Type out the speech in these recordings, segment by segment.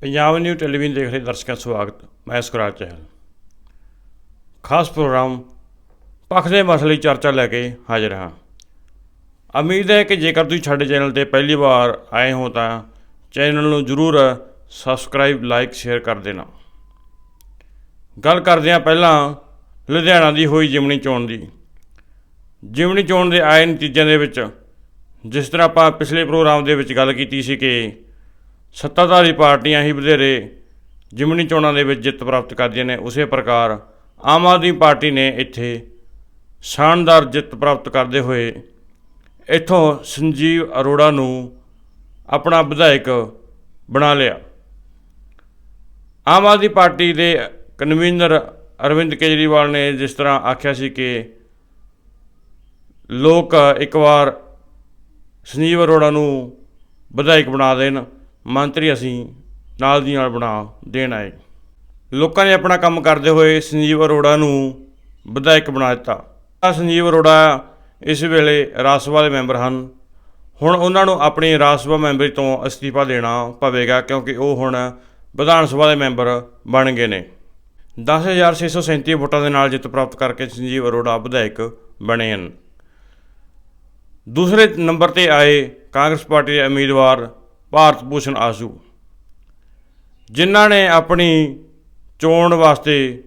Punjab new television ਦੇਖ ਰਹੇ ਦਰਸ਼ਕਾਂ ਦਾ ਸਵਾਗਤ, ਮੈਂ ਸੁਖਰਾਜ ਚਹਿਲ। ਖਾਸ ਪ੍ਰੋਗਰਾਮ ਪੱਖ ਦੇ ਮਸਲੇ ਦੀ ਚਰਚਾ ਲੈ ਕੇ ਹਾਜ਼ਰ ਹਾਂ। ਉਮੀਦ ਹੈ ਕਿ ਜੇਕਰ ਤੁਸੀਂ ਸਾਡੇ ਚੈਨਲ ਤੇ ਪਹਿਲੀ ਵਾਰ ਆਏ ਹੋ ਤਾਂ ਚੈਨਲ ਨੂੰ ਜਰੂਰ ਸਬਸਕ੍ਰਾਈਬ, ਲਾਈਕ, ਸ਼ੇਅਰ ਕਰ ਦੇਣਾ। ਗੱਲ ਕਰਦੇ ਹਾਂ ਪਹਿਲਾਂ ਲੁਧਿਆਣਾ ਦੀ ਹੋਈ ਜਿਮਣੀ ਚੋਣ ਦੀ। ਜਿਮਣੀ ਚੋਣ ਦੇ ਆਏ ਨਤੀਜਿਆਂ ਦੇ ਵਿੱਚ ਜਿਸ ਤਰ੍ਹਾਂ ਆਪਾਂ ਪਿਛਲੇ ਪ੍ਰੋਗਰਾਮ ਦੇ ਵਿੱਚ ਗੱਲ ਕੀਤੀ ਸੀ ਕਿ ਸੱਤਾਧਾਰੀ ਪਾਰਟੀਆਂ ਹੀ ਵਧੇਰੇ ਜਿਮਨੀ ਚੋਣਾਂ ਦੇ ਵਿੱਚ ਜਿੱਤ ਪ੍ਰਾਪਤ ਕਰਦੀਆਂ ਨੇ, ਉਸੇ ਪ੍ਰਕਾਰ ਆਮ ਆਦਮੀ ਪਾਰਟੀ ਨੇ ਇੱਥੇ ਸ਼ਾਨਦਾਰ ਜਿੱਤ ਪ੍ਰਾਪਤ ਕਰਦੇ ਹੋਏ ਇੱਥੋਂ ਸੰਜੀਵ ਅਰੋੜਾ ਨੂੰ ਆਪਣਾ ਵਿਧਾਇਕ ਬਣਾ ਲਿਆ। ਆਮ ਆਦਮੀ ਪਾਰਟੀ ਦੇ ਕਨਵੀਨਰ ਅਰਵਿੰਦ ਕੇਜਰੀਵਾਲ ਨੇ ਜਿਸ ਤਰ੍ਹਾਂ ਆਖਿਆ ਸੀ ਕਿ ਲੋਕ ਇੱਕ ਵਾਰ ਸੰਜੀਵ ਅਰੋੜਾ ਨੂੰ ਵਿਧਾਇਕ ਬਣਾ ਦੇਣ ਮੰਤਰੀ ਅਸੀਂ ਨਾਲ ਦੀ ਨਾਲ ਬਣਾ ਦੇਣ ਆਏ। ਲੋਕਾਂ ਨੇ ਆਪਣਾ ਕੰਮ ਕਰਦੇ ਹੋਏ ਸੰਜੀਵ ਅਰੋੜਾ ਨੂੰ ਵਿਧਾਇਕ ਬਣਾ ਦਿੱਤਾ। ਸੰਜੀਵ ਅਰੋੜਾ ਇਸ ਵੇਲੇ ਰਾਜ ਸਭਾ ਦੇ ਮੈਂਬਰ ਹਨ। ਹੁਣ ਉਹਨਾਂ ਨੂੰ ਆਪਣੀ ਰਾਜ ਸਭਾ ਮੈਂਬਰੀ ਤੋਂ ਅਸਤੀਫਾ ਦੇਣਾ ਪਵੇਗਾ ਕਿਉਂਕਿ ਉਹ ਹੁਣ ਵਿਧਾਨ ਸਭਾ ਦੇ ਮੈਂਬਰ ਬਣ ਗਏ ਨੇ। 10637 ਵੋਟਾਂ ਦੇ ਨਾਲ ਜਿੱਤ ਪ੍ਰਾਪਤ ਕਰਕੇ ਸੰਜੀਵ ਅਰੋੜਾ ਵਿਧਾਇਕ ਬਣੇ ਹਨ। ਦੂਸਰੇ ਨੰਬਰ ਤੇ ਆਏ ਕਾਂਗਰਸ ਪਾਰਟੀ ਦੇ ਉਮੀਦਵਾਰ ਭਾਰਤ ਭੂਸ਼ਣ ਆਸੂ, ਜਿਨ੍ਹਾਂ ਨੇ ਆਪਣੀ ਚੋਣ ਵਾਸਤੇ,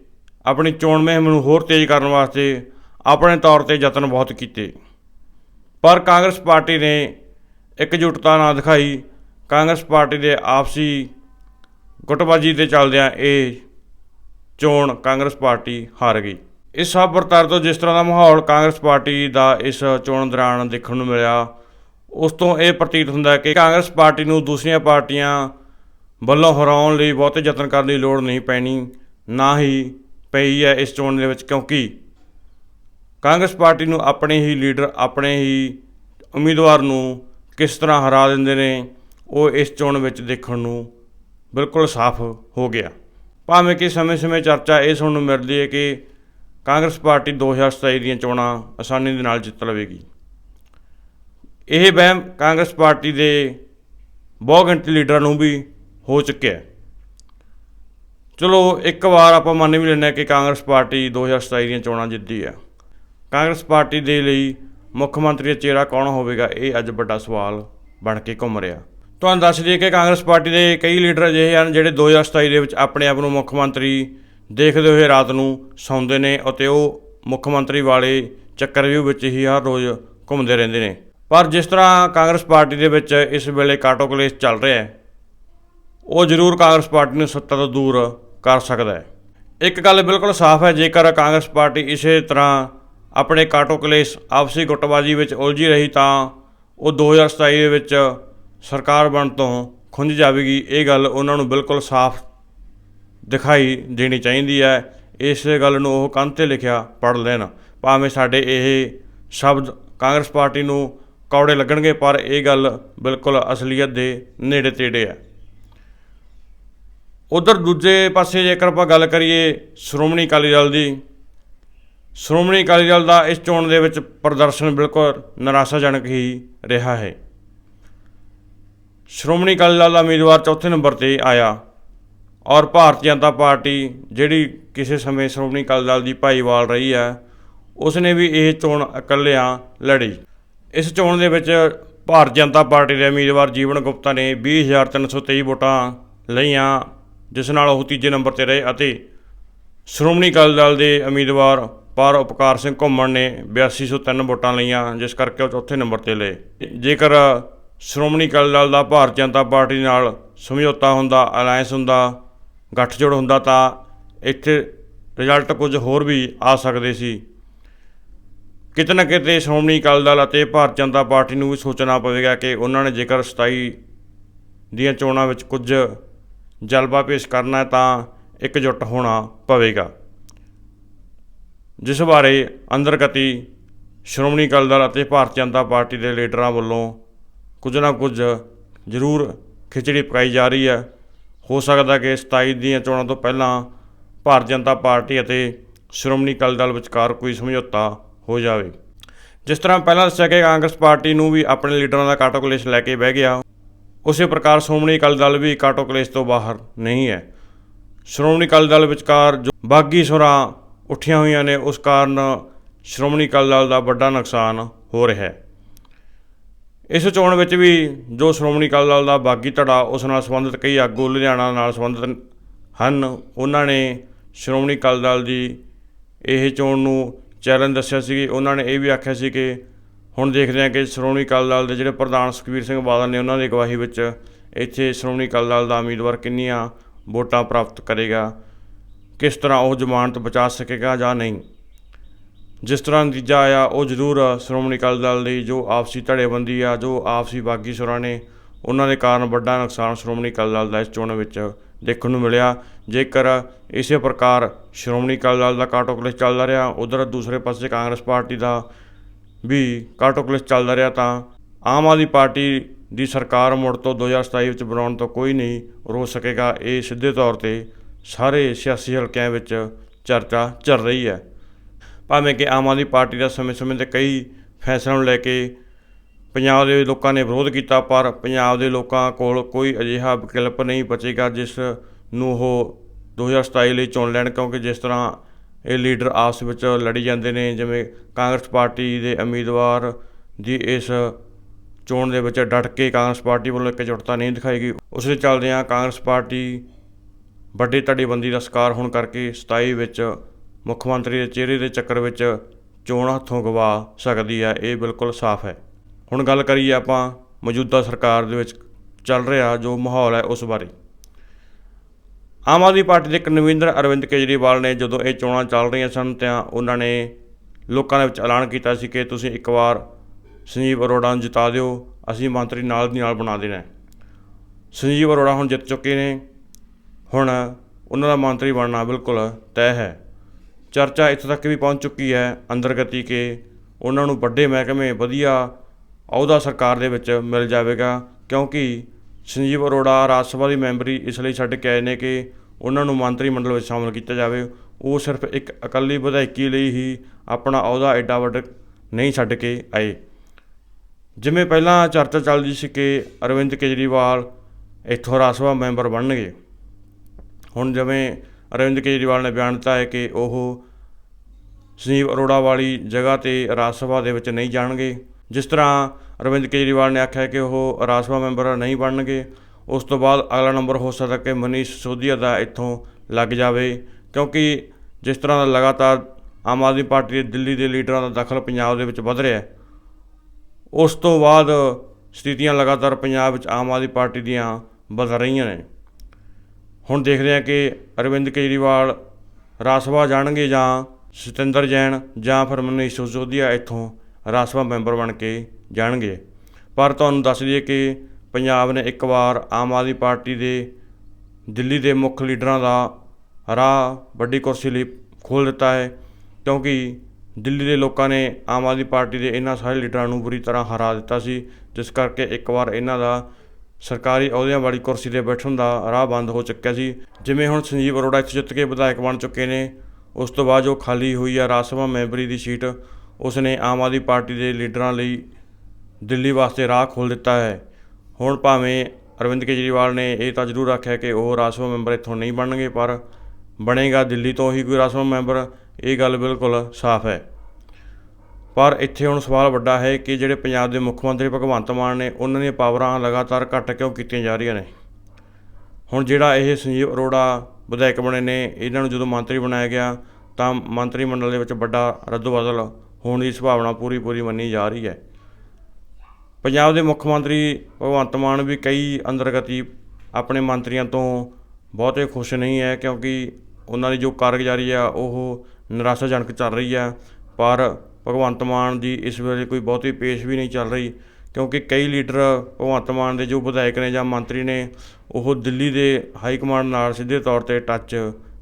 ਆਪਣੀ ਚੋਣ ਮੁਹਿੰਮ ਨੂੰ ਹੋਰ ਤੇਜ਼ ਕਰਨ ਵਾਸਤੇ ਆਪਣੇ ਤੌਰ ਤੇ ਯਤਨ ਬਹੁਤ ਕੀਤੇ। ਪਰ ਕਾਂਗਰਸ ਪਾਰਟੀ ਨੇ ਇਕਜੁੱਟਤਾ ਨਾ ਦਿਖਾਈ। ਕਾਂਗਰਸ ਪਾਰਟੀ ਦੇ ਆਪਸੀ ਗੁੱਟਬਾਜੀ ਦੇ ਚੱਲਦਿਆਂ ਇਹ ਚੋਣ ਕਾਂਗਰਸ ਪਾਰਟੀ ਹਾਰ ਗਈ। ਇਸ ਸਭ ਵਰਤਾਰੇ ਤੋਂ ਜਿਸ ਤਰ੍ਹਾਂ ਦਾ ਮਾਹੌਲ ਕਾਂਗਰਸ ਪਾਰਟੀ ਦਾ ਇਸ ਚੋਣ ਦੌਰਾਨ ਦੇਖਣ ਨੂੰ ਮਿਲਿਆ ਉਸ ਤੋਂ ਇਹ ਪ੍ਰਤੀਤ ਹੁੰਦਾ ਹੈ ਕਿ ਕਾਂਗਰਸ ਪਾਰਟੀ ਨੂੰ ਦੂਸਰੀਆਂ ਪਾਰਟੀਆਂ ਵੱਲੋਂ ਹਰਾਉਣ ਲਈ ਬਹੁਤੇ ਯਤਨ ਕਰਨ ਦੀ ਲੋੜ ਨਹੀਂ ਪੈਣੀ, ਨਾ ਹੀ ਪਈ ਹੈ ਇਸ ਚੋਣ ਦੇ ਵਿੱਚ, ਕਿਉਂਕਿ ਕਾਂਗਰਸ ਪਾਰਟੀ ਨੂੰ ਆਪਣੇ ਹੀ ਲੀਡਰ, ਆਪਣੇ ਹੀ ਉਮੀਦਵਾਰ ਨੂੰ ਕਿਸ ਤਰ੍ਹਾਂ ਹਰਾ ਦਿੰਦੇ ਨੇ, ਉਹ ਇਸ ਚੋਣ ਵਿੱਚ ਦੇਖਣ ਨੂੰ ਬਿਲਕੁਲ ਸਾਫ਼ ਹੋ ਗਿਆ। ਭਾਵੇਂ ਕਿ ਸਮੇਂ-ਸਮੇਂ ਚਰਚਾ ਇਹ ਸੁਣਨ ਨੂੰ ਮਿਲਦੀ ਹੈ ਕਿ ਕਾਂਗਰਸ ਪਾਰਟੀ 2027 ਦੀਆਂ ਚੋਣਾਂ ਆਸਾਨੀ ਦੇ ਨਾਲ ਜਿੱਤ ਲਵੇਗੀ। ਇਹ ਵਹਿਮ ਕਾਂਗਰਸ ਪਾਰਟੀ ਦੇ ਬਹੁ ਗਿਣਤੀ ਲੀਡਰਾਂ ਨੂੰ ਵੀ ਹੋ ਚੁੱਕਿਆ ਚਲੋ, ਇੱਕ ਵਾਰ ਆਪਾਂ ਮੰਨ ਵੀ ਲੈਂਦੇ ਹਾਂ ਕਿ ਕਾਂਗਰਸ ਪਾਰਟੀ 2027 ਦੀਆਂ ਚੋਣਾਂ ਜਿੱਤਦੀ ਹੈ। ਕਾਂਗਰਸ ਪਾਰਟੀ ਦੇ ਲਈ ਮੁੱਖ ਮੰਤਰੀ ਦਾ ਚਿਹਰਾ ਕੌਣ ਹੋਵੇਗਾ, ਇਹ ਅੱਜ ਵੱਡਾ ਸਵਾਲ ਬਣ ਕੇ ਘੁੰਮ ਰਿਹਾ। ਤੁਹਾਨੂੰ ਦੱਸ ਦਈਏ ਕਿ ਕਾਂਗਰਸ ਪਾਰਟੀ ਦੇ ਕਈ ਲੀਡਰ ਅਜਿਹੇ ਹਨ ਜਿਹੜੇ 2027 ਦੇ ਵਿੱਚ ਆਪਣੇ ਆਪ ਨੂੰ ਮੁੱਖ ਮੰਤਰੀ ਦੇਖਦੇ ਹੋਏ ਰਾਤ ਨੂੰ ਸੌਂਦੇ ਨੇ ਅਤੇ ਉਹ ਮੁੱਖ ਮੰਤਰੀ ਵਾਲੇ ਚੱਕਰ ਵੀ ਵਿੱਚ ਹੀ ਹਰ ਰੋਜ਼ ਘੁੰਮਦੇ ਰਹਿੰਦੇ ਨੇ। ਪਰ ਜਿਸ ਤਰ੍ਹਾਂ ਕਾਂਗਰਸ ਪਾਰਟੀ ਦੇ ਵਿੱਚ ਇਸ ਵੇਲੇ ਕਾਟੋ ਕਲੇਸ਼ ਚੱਲ ਰਿਹਾ ਹੈ, ਉਹ ਜ਼ਰੂਰ ਕਾਂਗਰਸ ਪਾਰਟੀ ਨੂੰ ਸੱਤਾ ਤੋਂ ਦੂਰ ਕਰ ਸਕਦਾ ਹੈ। ਇੱਕ ਗੱਲ ਬਿਲਕੁਲ ਸਾਫ਼ ਹੈ, ਜੇਕਰ ਕਾਂਗਰਸ ਪਾਰਟੀ ਇਸੇ ਤਰ੍ਹਾਂ ਆਪਣੇ ਕਾਟੋ ਕਲੇਸ਼ ਆਪਸੀ ਗੁੱਟਬਾਜੀ ਵਿੱਚ ਉਲਝੀ ਰਹੀ ਤਾਂ ਉਹ 2027 ਦੇ ਵਿੱਚ ਸਰਕਾਰ ਬਣ ਤੋਂ ਖੁੰਝ ਜਾਵੇਗੀ। ਇਹ ਗੱਲ ਉਹਨਾਂ ਨੂੰ ਬਿਲਕੁਲ ਸਾਫ਼ ਦਿਖਾਈ ਦੇਣੀ ਚਾਹੀਦੀ ਹੈ। ਇਸ ਗੱਲ ਨੂੰ ਉਹ ਕੰਧ ਤੇ ਲਿਖਿਆ, ਪੜ੍ਹ ਲੈਣ। ਭਾਵੇਂ ਸਾਡੇ ਇਹ ਸ਼ਬਦ ਕਾਂਗਰਸ ਪਾਰਟੀ ਨੂੰ ਕੌੜੇ ਲੱਗਣਗੇ, ਪਰ ਇਹ ਗੱਲ ਬਿਲਕੁਲ ਅਸਲੀਅਤ ਦੇ ਨੇੜੇ ਤੇੜੇ ਹੈ। ਉਧਰ ਦੂਜੇ ਪਾਸੇ ਜੇਕਰ ਆਪਾਂ ਗੱਲ ਕਰੀਏ ਸ਼੍ਰੋਮਣੀ ਅਕਾਲੀ ਦਲ ਦੀ, ਸ਼੍ਰੋਮਣੀ ਅਕਾਲੀ ਦਲ ਦਾ ਇਸ ਚੋਣ ਦੇ ਵਿੱਚ ਪ੍ਰਦਰਸ਼ਨ ਬਿਲਕੁਲ ਨਿਰਾਸ਼ਾਜਨਕ ਹੀ ਰਿਹਾ ਹੈ। ਸ਼੍ਰੋਮਣੀ ਅਕਾਲੀ ਦਲ ਦਾ ਉਮੀਦਵਾਰ ਚੌਥੇ ਨੰਬਰ ਤੇ ਆਇਆ ਔਰ ਭਾਰਤੀ ਜਨਤਾ ਪਾਰਟੀ ਜਿਹੜੀ ਕਿਸੇ ਸਮੇਂ ਸ਼੍ਰੋਮਣੀ ਅਕਾਲੀ ਦਲ ਦੀ ਭਾਈਵਾਲ ਰਹੀ ਹੈ ਉਸ ਨੇ ਵੀ ਇਹ ਚੋਣ ਇਕੱਲਿਆਂ ਲੜੀ। ਇਸ ਚੋਣ ਦੇ ਵਿੱਚ ਭਾਰਤੀ ਜਨਤਾ ਪਾਰਟੀ ਦੇ ਉਮੀਦਵਾਰ ਜੀਵਨ ਗੁਪਤਾ ਨੇ 20323 ਵੋਟਾਂ ਲਈਆਂ, ਜਿਸ ਨਾਲ ਉਹ ਤੀਜੇ ਨੰਬਰ ਤੇ ਰਹੇ ਅਤੇ ਸ਼੍ਰੋਮਣੀ ਅਕਾਲੀ ਦਲ ਦੇ ਉਮੀਦਵਾਰ ਪਰ ਉਪਕਾਰ ਸਿੰਘ ਘੁੰਮਣ ਨੇ 8203 ਵੋਟਾਂ ਲਈਆਂ, ਜਿਸ ਕਰਕੇ ਉਹ ਚੌਥੇ ਨੰਬਰ ਤੇ ਲਏ। ਜੇਕਰ ਸ਼੍ਰੋਮਣੀ ਅਕਾਲੀ ਦਲ ਦਾ ਭਾਰਤੀ ਜਨਤਾ ਪਾਰਟੀ ਨਾਲ ਸਮਝੌਤਾ ਹੁੰਦਾ ਅਲਾਈਅੰਸ ਹੁੰਦਾ, ਗੱਠਜੋੜ ਹੁੰਦਾ, ਤਾਂ ਇੱਥੇ ਰਿਜ਼ਲਟ ਕੁਝ ਹੋਰ ਵੀ ਆ ਸਕਦੇ ਸੀ। ਕਿਤੇ ਨਾ ਕਿਤੇ ਸ਼੍ਰੋਮਣੀ ਅਕਾਲੀ ਦਲ ਅਤੇ ਭਾਰਤੀ ਜਨਤਾ ਪਾਰਟੀ ਨੂੰ ਵੀ ਸੋਚਣਾ ਪਵੇਗਾ ਕਿ ਉਹਨਾਂ ਨੇ ਜੇਕਰ 27 ਦੀਆਂ ਚੋਣਾਂ ਵਿੱਚ ਕੁਝ ਜਲਵਾ ਪੇਸ਼ ਕਰਨਾ ਤਾਂ ਇਕਜੁੱਟ ਹੋਣਾ ਪਵੇਗਾ। ਜਿਸ ਬਾਰੇ ਅੰਦਰਗਤੀ ਸ਼੍ਰੋਮਣੀ ਅਕਾਲੀ ਦਲ ਅਤੇ ਭਾਰਤੀ ਜਨਤਾ ਪਾਰਟੀ ਦੇ ਲੀਡਰਾਂ ਵੱਲੋਂ ਕੁਝ ਨਾ ਕੁਝ ਜ਼ਰੂਰ ਖਿਚੜੀ ਪਕਾਈ ਜਾ ਰਹੀ ਹੈ। ਹੋ ਸਕਦਾ ਕਿ 27 ਦੀਆਂ ਚੋਣਾਂ ਤੋਂ ਪਹਿਲਾਂ ਭਾਰਤੀ ਜਨਤਾ ਪਾਰਟੀ ਅਤੇ ਸ਼੍ਰੋਮਣੀ ਅਕਾਲੀ ਦਲ ਵਿਚਕਾਰ ਕੋਈ ਸਮਝੌਤਾ ਹੋ ਜਾਵੇ। ਜਿਸ ਤਰ੍ਹਾਂ ਪਹਿਲਾਂ ਦੱਸਿਆ ਕਿ ਕਾਂਗਰਸ ਪਾਰਟੀ ਨੂੰ ਵੀ ਆਪਣੇ ਲੀਡਰਾਂ ਦਾ ਕਾਟੋ ਕਲੇਸ਼ ਲੈ ਕੇ ਬਹਿ ਗਿਆ, ਉਸੇ ਪ੍ਰਕਾਰ ਸ਼੍ਰੋਮਣੀ ਅਕਾਲੀ ਦਲ ਵੀ ਕਾਟੋ ਕਲੇਸ਼ ਤੋਂ ਬਾਹਰ ਨਹੀਂ ਹੈ। ਸ਼੍ਰੋਮਣੀ ਅਕਾਲੀ ਦਲ ਵਿਚਕਾਰ ਜੋ ਬਾਗੀ ਸੁਰਾਂ ਉੱਠੀਆਂ ਹੋਈਆਂ ਨੇ, ਉਸ ਕਾਰਨ ਸ਼੍ਰੋਮਣੀ ਅਕਾਲੀ ਦਲ ਦਾ ਵੱਡਾ ਨੁਕਸਾਨ ਹੋ ਰਿਹਾ ਹੈ। ਇਸ ਚੋਣ ਵਿੱਚ ਵੀ ਜੋ ਸ਼੍ਰੋਮਣੀ ਅਕਾਲੀ ਦਲ ਦਾ ਬਾਗੀ ਧੜਾ, ਉਸ ਨਾਲ ਸੰਬੰਧਿਤ ਕਈ ਆਗੂ ਲੁਧਿਆਣਾ ਨਾਲ ਸੰਬੰਧਿਤ ਹਨ। ਉਹਨਾਂ ਨੇ ਸ਼੍ਰੋਮਣੀ ਅਕਾਲੀ ਦਲ ਦੀ ਇਹ ਚੋਣ ਨੂੰ ਚੈਲੰਜ ਦੱਸਿਆ ਸੀ ਉਹਨਾਂ ਨੇ ਇਹ ਵੀ ਆਖਿਆ ਸੀ ਕਿ ਹੁਣ ਦੇਖਦੇ ਹਾਂ ਕਿ ਸ਼੍ਰੋਮਣੀ ਅਕਾਲੀ ਦਲ ਦੇ ਜਿਹੜੇ ਪ੍ਰਧਾਨ ਸੁਖਬੀਰ ਸਿੰਘ ਬਾਦਲ ਨੇ ਉਹਨਾਂ ਦੀ ਅਗਵਾਈ ਵਿੱਚ ਇੱਥੇ ਸ਼੍ਰੋਮਣੀ ਅਕਾਲੀ ਦਲ ਦਾ ਉਮੀਦਵਾਰ ਕਿੰਨੀਆਂ ਵੋਟਾਂ ਪ੍ਰਾਪਤ ਕਰੇਗਾ, ਕਿਸ ਤਰ੍ਹਾਂ ਉਹ ਜ਼ਮਾਨਤ ਬਚਾ ਸਕੇਗਾ ਜਾਂ ਨਹੀਂ। ਜਿਸ ਤਰ੍ਹਾਂ ਨਤੀਜਾ ਆਇਆ, ਉਹ ਜ਼ਰੂਰ ਸ਼੍ਰੋਮਣੀ ਅਕਾਲੀ ਦਲ ਦੀ ਜੋ ਆਪਸੀ ਧੜੇਬੰਦੀ ਆ, ਜੋ ਆਪਸੀ ਬਾਗੀ ਸੁਰਾਂ ਨੇ, ਉਹਨਾਂ ਦੇ ਕਾਰਨ ਵੱਡਾ ਨੁਕਸਾਨ ਸ਼੍ਰੋਮਣੀ ਅਕਾਲੀ ਦਲ ਦਾ ਇਸ ਚੋਣ ਵਿੱਚ ਦੇਖਣ ਨੂੰ ਮਿਲਿਆ, ਜੇਕਰ ਇਸੇ ਪ੍ਰਕਾਰ ਸ਼੍ਰੋਮਣੀ ਅਕਾਲੀ ਦਲ ਦਾ ਕਾਟੋ ਕਲੇਸ਼ ਚੱਲਦਾ ਰਿਹਾ, ਉਧਰ ਦੂਸਰੇ ਪਾਸੇ ਕਾਂਗਰਸ ਪਾਰਟੀ ਦਾ ਵੀ ਕਾਟੋ ਕਲੇਸ਼ ਚੱਲਦਾ ਰਿਹਾ, ਤਾਂ ਆਮ ਆਦਮੀ ਪਾਰਟੀ ਦੀ ਸਰਕਾਰ ਮੁੜ ਤੋਂ 2027 ਵਿੱਚ ਬਣਾਉਣ ਤੋਂ ਕੋਈ ਨਹੀਂ ਰੋਕ ਸਕੇਗਾ। ਇਹ ਸਿੱਧੇ ਤੌਰ ਤੇ ਸਾਰੇ ਸਿਆਸੀ ਹਲਕਿਆਂ ਵਿੱਚ ਚਰਚਾ ਚੱਲ ਰਹੀ ਹੈ। ਭਾਵੇਂ ਕਿ ਆਮ ਆਦਮੀ ਪਾਰਟੀ ਦਾ ਸਮੇਂ-ਸਮੇਂ ਤੇ ਕਈ ਫੈਸਲਿਆਂ ਨੂੰ ਲੈ ਕੇ ਪੰਜਾਬ ਦੇ ਲੋਕਾਂ ਨੇ ਵਿਰੋਧ ਕੀਤਾ, ਪਰ ਪੰਜਾਬ ਦੇ ਲੋਕਾਂ ਕੋਲ ਕੋਈ ਅਜਿਹਾ ਵਿਕਲਪ ਨਹੀਂ ਬਚੇਗਾ ਜਿਸ ਨੂੰ ਉਹ 2027 ਲਈ ਚੁਣ ਲੈਣ, ਕਿਉਂਕਿ ਜਿਸ ਤਰ੍ਹਾਂ ਇਹ ਲੀਡਰ ਆਪਸ ਵਿੱਚ ਲੜੀ ਜਾਂਦੇ ਨੇ, ਜਿਵੇਂ ਕਾਂਗਰਸ ਪਾਰਟੀ ਦੇ ਉਮੀਦਵਾਰ ਦੀ ਇਸ ਚੋਣ ਦੇ ਵਿੱਚ ਡਟ ਕੇ ਕਾਂਗਰਸ ਪਾਰਟੀ ਵੱਲੋਂ ਇਕਜੁੱਟਤਾ ਨਹੀਂ ਦਿਖਾਈ ਗਈ। ਉਸ ਦੇ ਚੱਲਦਿਆਂ ਕਾਂਗਰਸ ਪਾਰਟੀ ਵੱਡੀ ਧੜੇਬੰਦੀ ਦਾ ਸ਼ਿਕਾਰ ਹੋਣ ਕਰਕੇ 27 ਵਿੱਚ ਮੁੱਖ ਮੰਤਰੀ ਦੇ ਚਿਹਰੇ ਦੇ ਚੱਕਰ ਵਿੱਚ ਚੋਣ ਹੱਥੋਂ ਗਵਾ ਸਕਦੀ ਹੈ, ਇਹ ਬਿਲਕੁਲ ਸਾਫ਼ ਹੈ। ਹੁਣ ਗੱਲ ਕਰੀਏ ਆਪਾਂ ਮੌਜੂਦਾ ਸਰਕਾਰ ਦੇ ਵਿੱਚ ਚੱਲ ਰਿਹਾ ਜੋ ਮਾਹੌਲ ਹੈ ਉਸ ਬਾਰੇ। ਆਮ ਆਦਮੀ ਪਾਰਟੀ ਦੇ ਕਨਵੀਨਰ ਅਰਵਿੰਦ ਕੇਜਰੀਵਾਲ ਨੇ ਜਦੋਂ ਇਹ ਚੋਣਾਂ ਚੱਲ ਰਹੀਆਂ ਸਨ ਤਾਂ ਉਹਨਾਂ ਨੇ ਲੋਕਾਂ ਦੇ ਵਿੱਚ ਐਲਾਨ ਕੀਤਾ ਸੀ ਕਿ ਤੁਸੀਂ ਇੱਕ ਵਾਰ ਸੰਜੀਵ ਅਰੋੜਾ ਨੂੰ ਜਿਤਾ ਦਿਓ, ਅਸੀਂ ਮੰਤਰੀ ਨਾਲ ਦੀ ਨਾਲ ਬਣਾ ਦੇਣਾ ਸੰਜੀਵ ਅਰੋੜਾ ਹੁਣ ਜਿੱਤ ਚੁੱਕੇ ਨੇ। ਹੁਣ ਉਹਨਾਂ ਦਾ ਮੰਤਰੀ ਬਣਨਾ ਬਿਲਕੁਲ ਤੈਅ ਹੈ। ਚਰਚਾ ਇੱਥੇ ਤੱਕ ਵੀ ਪਹੁੰਚ ਚੁੱਕੀ ਹੈ ਅੰਦਰ ਗਤੀ ਕਿ। ਉਹਨਾਂ ਨੂੰ ਵੱਡੇ ਮਹਿਕਮੇ, ਵਧੀਆ ਅਹੁਦਾ ਸਰਕਾਰ ਦੇ ਵਿੱਚ ਮਿਲ ਜਾਵੇਗਾ, ਕਿਉਂਕਿ ਸੰਜੀਵ ਅਰੋੜਾ ਰਾਜ ਸਭਾ ਦੀ ਮੈਂਬਰੀ ਇਸ ਲਈ ਛੱਡ ਕੇ ਆਏ ਨੇ ਕਿ ਉਹਨਾਂ ਨੂੰ ਮੰਤਰੀ ਮੰਡਲ ਵਿੱਚ ਸ਼ਾਮਲ ਕੀਤਾ ਜਾਵੇ। ਉਹ ਸਿਰਫ ਇੱਕ ਇਕੱਲੀ ਵਿਧਾਇਕੀ ਲਈ ਹੀ ਆਪਣਾ ਅਹੁਦਾ ਐਡਾ ਵੱਡਾ ਨਹੀਂ ਛੱਡ ਕੇ ਆਏ। ਜਿਵੇਂ ਪਹਿਲਾਂ ਚਰਚਾ ਚੱਲਦੀ ਸੀ ਕਿ ਅਰਵਿੰਦ ਕੇਜਰੀਵਾਲ ਇੱਥੋਂ ਰਾਜ ਸਭਾ ਮੈਂਬਰ ਬਣਨਗੇ। ਹੁਣ ਜਿਵੇਂ ਅਰਵਿੰਦ ਕੇਜਰੀਵਾਲ ਨੇ ਬਿਆਨ ਦਿੱਤਾ ਹੈ ਕਿ ਉਹ ਸੰਜੀਵ ਅਰੋੜਾ ਵਾਲੀ ਜਗ੍ਹਾ ਤੇ ਰਾਜ ਸਭਾ ਦੇ ਵਿੱਚ ਨਹੀਂ ਜਾਣਗੇ ਜਿਸ ਤਰ੍ਹਾਂ ਅਰਵਿੰਦ ਕੇਜਰੀਵਾਲ ਨੇ ਆਖਿਆ ਕਿ ਉਹ ਰਾਜ ਸਭਾ ਮੈਂਬਰ ਨਹੀਂ ਬਣਨਗੇ, ਉਸ ਤੋਂ ਬਾਅਦ ਅਗਲਾ ਨੰਬਰ ਹੋ ਸਕਦਾ ਕਿ ਮਨੀਸ਼ ਸਿਸੋਦੀਆ ਦਾ ਇੱਥੋਂ ਲੱਗ ਜਾਵੇ, ਕਿਉਂਕਿ ਜਿਸ ਤਰ੍ਹਾਂ ਦਾ ਲਗਾਤਾਰ ਆਮ ਆਦਮੀ ਪਾਰਟੀ ਦੇ ਦਿੱਲੀ ਦੇ ਲੀਡਰਾਂ ਦਾ ਦਖਲ ਪੰਜਾਬ ਦੇ ਵਿੱਚ ਵੱਧ ਰਿਹਾ ਹੈ, ਉਸ ਤੋਂ ਬਾਅਦ ਸਥਿਤੀਆਂ ਲਗਾਤਾਰ ਪੰਜਾਬ ਵਿੱਚ ਆਮ ਆਦਮੀ ਪਾਰਟੀ ਦੀਆਂ ਬਦਲ ਰਹੀਆਂ ਨੇ। ਹੁਣ ਦੇਖਦੇ ਹਾਂ ਕਿ ਅਰਵਿੰਦ ਕੇਜਰੀਵਾਲ ਰਾਜ ਸਭਾ ਜਾਣਗੇ ਜਾਂ ਸਤਿੰਦਰ ਜੈਨ ਜਾਂ ਫਿਰ ਮਨੀਸ਼ ਸਿਸੋਦੀਆ ਇੱਥੋਂ ਰਾਜ ਸਭਾ ਮੈਂਬਰ ਬਣ ਕੇ ਜਾਣਗੇ। ਪਰ ਤੁਹਾਨੂੰ ਦੱਸ ਦਈਏ ਕਿ ਪੰਜਾਬ ਨੇ ਇੱਕ ਵਾਰ ਆਮ ਆਦਮੀ ਪਾਰਟੀ ਦੇ ਦਿੱਲੀ ਦੇ ਮੁੱਖ ਲੀਡਰਾਂ ਦਾ ਰਾਹ ਵੱਡੀ ਕੁਰਸੀ ਲਈ ਖੋਲ੍ਹ ਦਿੱਤਾ ਹੈ, ਕਿਉਂਕਿ ਦਿੱਲੀ ਦੇ ਲੋਕਾਂ ਨੇ ਆਮ ਆਦਮੀ ਪਾਰਟੀ ਦੇ ਇਹਨਾਂ ਸਾਰੇ ਲੀਡਰਾਂ ਨੂੰ ਬੁਰੀ ਤਰ੍ਹਾਂ ਹਰਾ ਦਿੱਤਾ ਸੀ, ਜਿਸ ਕਰਕੇ ਇੱਕ ਵਾਰ ਇਹਨਾਂ ਦਾ ਸਰਕਾਰੀ ਅਹੁਦਿਆਂ ਵਾਲੀ ਕੁਰਸੀ ਤੇ ਬੈਠਣ ਦਾ ਰਾਹ ਬੰਦ ਹੋ ਚੁੱਕਿਆ ਸੀ। ਜਿਵੇਂ ਹੁਣ ਸੰਜੀਵ ਅਰੋੜਾ ਇੱਥੇ ਜਿੱਤ ਕੇ ਵਿਧਾਇਕ ਬਣ ਚੁੱਕੇ ਨੇ, ਉਸ ਤੋਂ ਬਾਅਦ ਜੋ ਖਾਲੀ ਹੋਈ ਆ ਰਾਜ ਸਭਾ ਮੈਂਬਰੀ ਦੀ ਸੀਟ ਉਸ ਨੇ ਆਮ ਆਦਮੀ ਪਾਰਟੀ ਦੇ ਲੀਡਰਾਂ ਲਈ ਦਿੱਲੀ ਵਾਸਤੇ ਰਾਹ ਖੋਲ੍ਹ ਦਿੱਤਾ ਹੈ। ਹੁਣ ਭਾਵੇਂ ਅਰਵਿੰਦ ਕੇਜਰੀਵਾਲ ਨੇ ਇਹ ਤਾਂ ਜ਼ਰੂਰ ਆਖਿਆ ਕਿ ਉਹ ਰਾਜ ਸਭਾ ਮੈਂਬਰ ਇੱਥੋਂ ਨਹੀਂ ਬਣਨਗੇ, ਪਰ ਬਣੇਗਾ ਦਿੱਲੀ ਤੋਂ ਹੀ ਕੋਈ ਰਾਜ ਸਭਾ ਮੈਂਬਰ, ਇਹ ਗੱਲ ਬਿਲਕੁਲ ਸਾਫ਼ ਹੈ। ਪਰ ਇੱਥੇ ਹੁਣ ਸਵਾਲ ਵੱਡਾ ਹੈ ਕਿ ਜਿਹੜੇ ਪੰਜਾਬ ਦੇ ਮੁੱਖ ਮੰਤਰੀ ਭਗਵੰਤ ਮਾਨ ਨੇ, ਉਹਨਾਂ ਦੀਆਂ ਪਾਵਰਾਂ ਲਗਾਤਾਰ ਘੱਟ ਕਿਉਂ ਕੀਤੀਆਂ ਜਾ ਰਹੀਆਂ ਨੇ? ਹੁਣ ਜਿਹੜਾ ਇਹ ਸੰਜੀਵ ਅਰੋੜਾ ਵਿਧਾਇਕ ਬਣੇ ਨੇ, ਇਹਨਾਂ ਨੂੰ ਜਦੋਂ ਮੰਤਰੀ ਬਣਾਇਆ ਗਿਆ ਤਾਂ ਮੰਤਰੀ ਮੰਡਲ ਦੇ ਵਿੱਚ ਵੱਡਾ ਰੱਦੋ-ਬਦਲ ਹੋਣ ਦੀ ਸੰਭਾਵਨਾ ਪੂਰੀ ਪੂਰੀ ਮੰਨੀ ਜਾ ਰਹੀ ਹੈ। ਪੰਜਾਬ ਦੇ ਮੁੱਖ ਮੰਤਰੀ ਭਗਵੰਤ ਮਾਨ ਵੀ ਕਈ ਅੰਦਰਗਤੀ ਆਪਣੇ ਮੰਤਰੀਆਂ ਤੋਂ ਬਹੁਤੇ ਖੁਸ਼ ਨਹੀਂ ਹੈ ਕਿਉਂਕਿ ਉਹਨਾਂ ਦੀ ਜੋ ਕਾਰਗੁਜ਼ਾਰੀ ਆ, ਉਹ ਨਿਰਾਸ਼ਾਜਨਕ ਚੱਲ ਰਹੀ ਆ। ਪਰ ਭਗਵੰਤ ਮਾਨ ਦੀ ਇਸ ਵੇਲੇ ਕੋਈ ਬਹੁਤੀ ਪੇਸ਼ ਵੀ ਨਹੀਂ ਚੱਲ ਰਹੀ ਕਿਉਂਕਿ ਕਈ ਲੀਡਰ ਭਗਵੰਤ ਮਾਨ ਦੇ ਜੋ ਵਿਧਾਇਕ ਨੇ ਜਾਂ ਮੰਤਰੀ ਨੇ, ਉਹ ਦਿੱਲੀ ਦੇ ਹਾਈ ਕਮਾਂਡ ਨਾਲ ਸਿੱਧੇ ਤੌਰ ਤੇ ਟੱਚ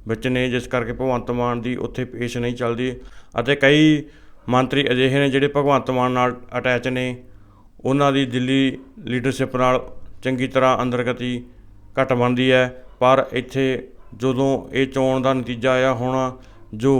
ਵਿੱਚ ਨੇ, ਜਿਸ ਕਰਕੇ ਭਗਵੰਤ ਮਾਨ ਦੀ ਉੱਥੇ ਪੇਸ਼ ਨਹੀਂ ਚੱਲਦੀ। ਅਤੇ ਕਈ ਮੰਤਰੀ ਅਜਿਹੇ ਨੇ ਜਿਹੜੇ ਭਗਵੰਤ ਮਾਨ ਨਾਲ ਅਟੈਚ ਨੇ। ਉਹਨਾਂ ਦੀ ਦਿੱਲੀ ਲੀਡਰਸ਼ਿਪ ਨਾਲ ਚੰਗੀ ਤਰ੍ਹਾਂ ਅੰਦਰਗਤੀ ਘੱਟ ਬਣਦੀ ਹੈ। ਪਰ ਇੱਥੇ ਜਦੋਂ ਇਹ ਚੋਣ ਦਾ ਨਤੀਜਾ ਆਇਆ ਹੁਣ ਜੋ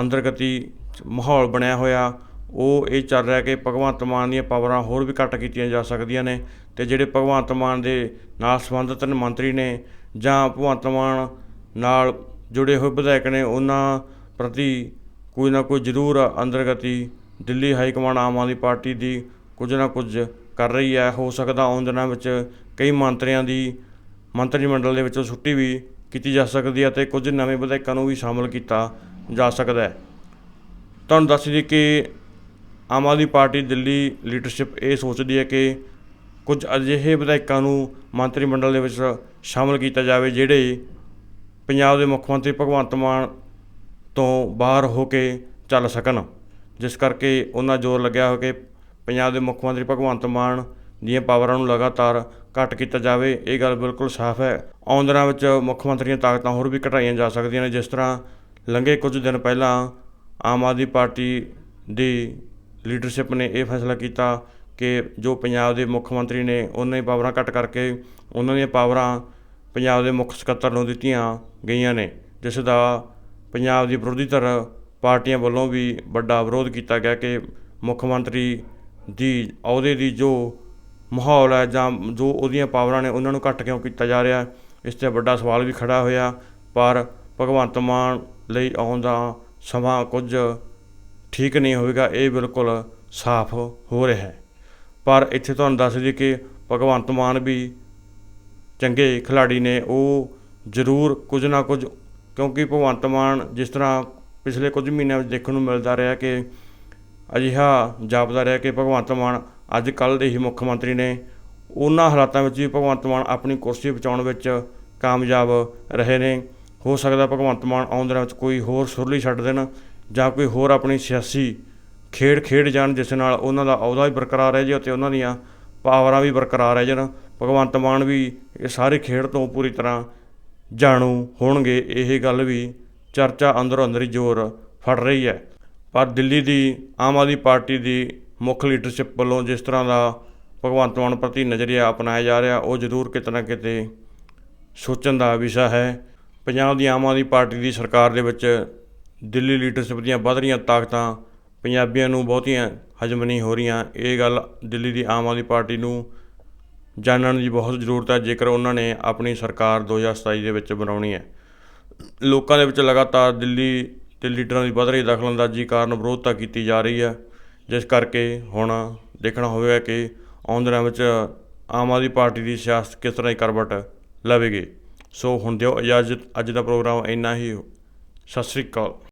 ਅੰਦਰਗਤੀ ਮਾਹੌਲ ਬਣਿਆ ਹੋਇਆ, ਉਹ ਇਹ ਚੱਲ ਰਿਹਾ ਕਿ ਭਗਵੰਤ ਮਾਨ ਦੀਆਂ ਪਾਵਰਾਂ ਹੋਰ ਵੀ ਘੱਟ ਕੀਤੀਆਂ ਜਾ ਸਕਦੀਆਂ ਨੇ ਤੇ ਜਿਹੜੇ ਭਗਵੰਤ ਮਾਨ ਦੇ ਨਾਲ ਸੰਬੰਧਿਤ ਮੰਤਰੀ ਨੇ ਜਾਂ ਭਗਵੰਤ ਮਾਨ ਨਾਲ ਜੁੜੇ ਹੋਏ ਵਿਧਾਇਕ ਨੇ, ਉਹਨਾਂ ਪ੍ਰਤੀ ਕੋਈ ਨਾ ਕੋਈ ਜ਼ਰੂਰ ਅੰਦਰਗਤੀ Delhi high command Aam Aadmi party ਦੀ ਕੁਝ ਨਾ ਕੁਝ ਕਰ ਰਹੀ ਹੈ। ਹੋ ਸਕਦਾ ਆਉਣ ਦਿਨਾਂ ਵਿੱਚ ਕਈ ਮੰਤਰੀਆਂ ਦੀ ਮੰਤਰੀ ਮੰਡਲ ਦੇ ਵਿੱਚੋਂ ਛੁੱਟੀ ਵੀ ਕੀਤੀ ਜਾ ਸਕਦੀ ਹੈ ਤੇ ਕੁਝ ਨਵੇਂ ਵਿਧਾਇਕਾਂ ਨੂੰ ਵੀ ਸ਼ਾਮਲ ਕੀਤਾ ਜਾ ਸਕਦਾ ਹੈ। ਤੁਹਾਨੂੰ ਦੱਸ ਦਈਏ ਕਿ ਆਮ ਆਦਮੀ ਪਾਰਟੀ ਦਿੱਲੀ ਲੀਡਰਸ਼ਿਪ ਇਹ ਸੋਚਦੀ ਹੈ ਕਿ ਕੁਝ ਅਜਿਹੇ ਵਿਧਾਇਕਾਂ ਨੂੰ ਮੰਤਰੀ ਮੰਡਲ ਦੇ ਵਿੱਚ ਸ਼ਾਮਲ ਕੀਤਾ ਜਾਵੇ ਜਿਹੜੇ ਪੰਜਾਬ ਦੇ ਮੁੱਖ ਮੰਤਰੀ ਭਗਵੰਤ ਮਾਨ ਤੋਂ ਬਾਹਰ ਹੋ ਕੇ ਚੱਲ ਸਕਣ। ਜਿਸ ਕਰਕੇ ਉਹਨਾਂ ਜ਼ੋਰ ਲੱਗਿਆ ਹੋ ਕਿ ਪੰਜਾਬ ਦੇ ਮੁੱਖ ਮੰਤਰੀ ਭਗਵੰਤ ਮਾਨ ਦੀਆਂ ਪਾਵਰਾਂ ਨੂੰ ਲਗਾਤਾਰ ਘੱਟ ਕੀਤਾ ਜਾਵੇ। ਇਹ ਗੱਲ ਬਿਲਕੁਲ ਸਾਫ਼ ਹੈ। ਆਉਣ ਦਿਨਾਂ ਵਿੱਚ ਮੁੱਖ ਮੰਤਰੀ ਦੀਆਂ ਤਾਕਤਾਂ ਹੋਰ ਵੀ ਘਟਾਈਆਂ ਜਾ ਸਕਦੀਆਂ ਨੇ। ਜਿਸ ਤਰ੍ਹਾਂ ਲੰਘੇ ਕੁਝ ਦਿਨ ਪਹਿਲਾਂ ਆਮ ਆਦਮੀ ਪਾਰਟੀ ਦੀ ਲੀਡਰਸ਼ਿਪ ਨੇ ਇਹ ਫੈਸਲਾ ਕੀਤਾ ਕਿ ਜੋ ਪੰਜਾਬ ਦੇ ਮੁੱਖ ਮੰਤਰੀ ਨੇ ਉਹਨਾਂ ਦੀ ਪਾਵਰਾਂ ਘੱਟ ਕਰਕੇ ਉਹਨਾਂ ਦੀਆਂ ਪਾਵਰਾਂ ਪੰਜਾਬ ਦੇ ਮੁੱਖ ਸਕੱਤਰ ਨੂੰ ਦਿੱਤੀਆਂ ਗਈਆਂ ਨੇ। ਜਿਸ ਦਾ ਪੰਜਾਬ ਦੀ ਵਿਰੋਧੀ ਧਿਰ ਪਾਰਟੀਆਂ ਵੱਲੋਂ ਵੀ ਵੱਡਾ ਵਿਰੋਧ ਕੀਤਾ ਗਿਆ ਕਿ ਮੁੱਖ ਮੰਤਰੀ ਦੀ, ਅਹੁਦੇ ਦੀ ਜੋ ਮਾਹੌਲ ਹੈ ਜਾਂ ਜੋ ਉਹਦੀਆਂ ਪਾਵਰਾਂ ਨੇ ਉਹਨਾਂ ਨੂੰ ਘੱਟ ਕਿਉਂ ਕੀਤਾ ਜਾ ਰਿਹਾ ਇਸ ਤੇ ਵੱਡਾ ਸਵਾਲ ਵੀ ਖੜਾ ਹੋਇਆ। ਪਰ ਭਗਵੰਤ ਮਾਨ ਲਈ ਆਉਣ ਦਾ ਸਮਾਂ ਕੁਝ ਠੀਕ ਨਹੀਂ ਹੋਵੇਗਾ, ਇਹ ਬਿਲਕੁਲ ਸਾਫ਼ ਹੋ ਰਿਹਾ ਹੈ। ਪਰ ਇੱਥੇ ਤੁਹਾਨੂੰ ਦੱਸ ਦਈਏ ਕਿ ਭਗਵੰਤ ਮਾਨ ਵੀ ਚੰਗੇ ਖਿਲਾੜੀ ਨੇ, ਉਹ ਜ਼ਰੂਰ ਕੁਝ ਨਾ ਕੁਝ ਕਿਉਂਕਿ ਭਗਵੰਤ ਮਾਨ ਜਿਸ ਤਰ੍ਹਾਂ ਪਿਛਲੇ ਕੁਝ ਮਹੀਨਿਆਂ ਵਿੱਚ ਦੇਖਣ ਨੂੰ ਮਿਲਦਾ ਰਿਹਾ ਕਿ ਅਜਿਹਾ ਜਾਪਦਾ ਰਿਹਾ ਕਿ ਭਗਵੰਤ ਮਾਨ ਅੱਜ ਕੱਲ੍ਹ ਦੇ ਹੀ ਮੁੱਖ ਮੰਤਰੀ ਨੇ, ਉਹਨਾਂ ਹਾਲਾਤਾਂ ਵਿੱਚ ਵੀ ਭਗਵੰਤ ਮਾਨ ਆਪਣੀ ਕੁਰਸੀ ਬਚਾਉਣ ਵਿੱਚ ਕਾਮਯਾਬ ਰਹੇ ਨੇ। ਹੋ ਸਕਦਾ ਭਗਵੰਤ ਮਾਨ ਆਉਣ ਦਿਨਾਂ ਵਿੱਚ ਕੋਈ ਹੋਰ ਸੁਰਲੀ ਛੱਡ ਦੇਣ ਜਾਂ ਕੋਈ ਹੋਰ ਆਪਣੀ ਸਿਆਸੀ ਖੇਡ ਖੇਡ ਜਾਣ ਜਿਸ ਨਾਲ ਉਹਨਾਂ ਦਾ ਅਹੁਦਾ ਵੀ ਬਰਕਰਾਰ ਰਹਿ ਜਾਏ ਅਤੇ ਉਹਨਾਂ ਦੀਆਂ ਪਾਵਰਾਂ ਵੀ ਬਰਕਰਾਰ ਰਹਿ ਜਾਣ। ਭਗਵੰਤ ਮਾਨ ਵੀ ਇਹ ਸਾਰੇ ਖੇਡ ਤੋਂ ਪੂਰੀ ਤਰ੍ਹਾਂ ਜਾਣੂ ਹੋਣਗੇ। ਇਹ ਗੱਲ ਵੀ ਚਰਚਾ ਅੰਦਰੋਂ ਅੰਦਰ ਹੀ ਜ਼ੋਰ ਫੜ ਰਹੀ ਹੈ। ਪਰ ਦਿੱਲੀ ਦੀ ਆਮ ਆਦਮੀ ਪਾਰਟੀ ਦੀ ਮੁੱਖ ਲੀਡਰਸ਼ਿਪ ਵੱਲੋਂ ਜਿਸ ਤਰ੍ਹਾਂ ਦਾ ਭਗਵੰਤ ਮਾਨ ਪ੍ਰਤੀ ਨਜ਼ਰੀਆ ਅਪਣਾਇਆ ਜਾ ਰਿਹਾ, ਉਹ ਜ਼ਰੂਰ ਕਿਤੇ ਨਾ ਕਿਤੇ ਸੋਚਣ ਦਾ ਵਿਸ਼ਾ ਹੈ। ਪੰਜਾਬ ਦੀ ਆਮ ਆਦਮੀ ਪਾਰਟੀ ਦੀ ਸਰਕਾਰ ਦੇ ਵਿੱਚ ਦਿੱਲੀ ਲੀਡਰਸ਼ਿਪ ਦੀਆਂ ਵੱਧ ਰਹੀਆਂ ਤਾਕਤਾਂ ਪੰਜਾਬੀਆਂ ਨੂੰ ਬਹੁਤੀਆਂ ਹਜਮ ਨਹੀਂ ਹੋ ਰਹੀਆਂ। ਇਹ ਗੱਲ ਦਿੱਲੀ ਦੀ ਆਮ ਆਦਮੀ ਪਾਰਟੀ ਨੂੰ ਜਾਣਨ ਦੀ ਬਹੁਤ ਜ਼ਰੂਰਤ ਹੈ, ਜੇਕਰ ਉਹਨਾਂ ਨੇ ਆਪਣੀ ਸਰਕਾਰ 2027 ਦੇ ਵਿੱਚ ਬਣਾਉਣੀ ਹੈ। ਲੋਕਾਂ ਦੇ ਵਿੱਚ ਲਗਾਤਾਰ ਦਿੱਲੀ ਦੇ ਲੀਡਰਾਂ ਦੀ ਵੱਧ ਰਹੀ ਦਖਲਅੰਦਾਜ਼ੀ ਕਾਰਨ ਵਿਰੋਧਤਾ ਕੀਤੀ ਜਾ ਰਹੀ ਹੈ। ਜਿਸ ਕਰਕੇ ਹੁਣ ਦੇਖਣਾ ਹੋਵੇਗਾ ਕਿ ਆਉਣ ਦਿਨਾਂ ਵਿੱਚ ਆਮ ਆਦਮੀ ਪਾਰਟੀ ਦੀ ਸਿਆਸਤ ਕਿਸ ਤਰ੍ਹਾਂ ਦੀ ਕਰਵਟ ਲਵੇਗੀ। ਸੋ ਹੁਣ ਦਿਓ ਇਜਾਜ਼ਤ। ਅੱਜ ਦਾ ਪ੍ਰੋਗਰਾਮ ਇੰਨਾ ਹੀ। ਸਤਿ ਸ੍ਰੀ ਅਕਾਲ।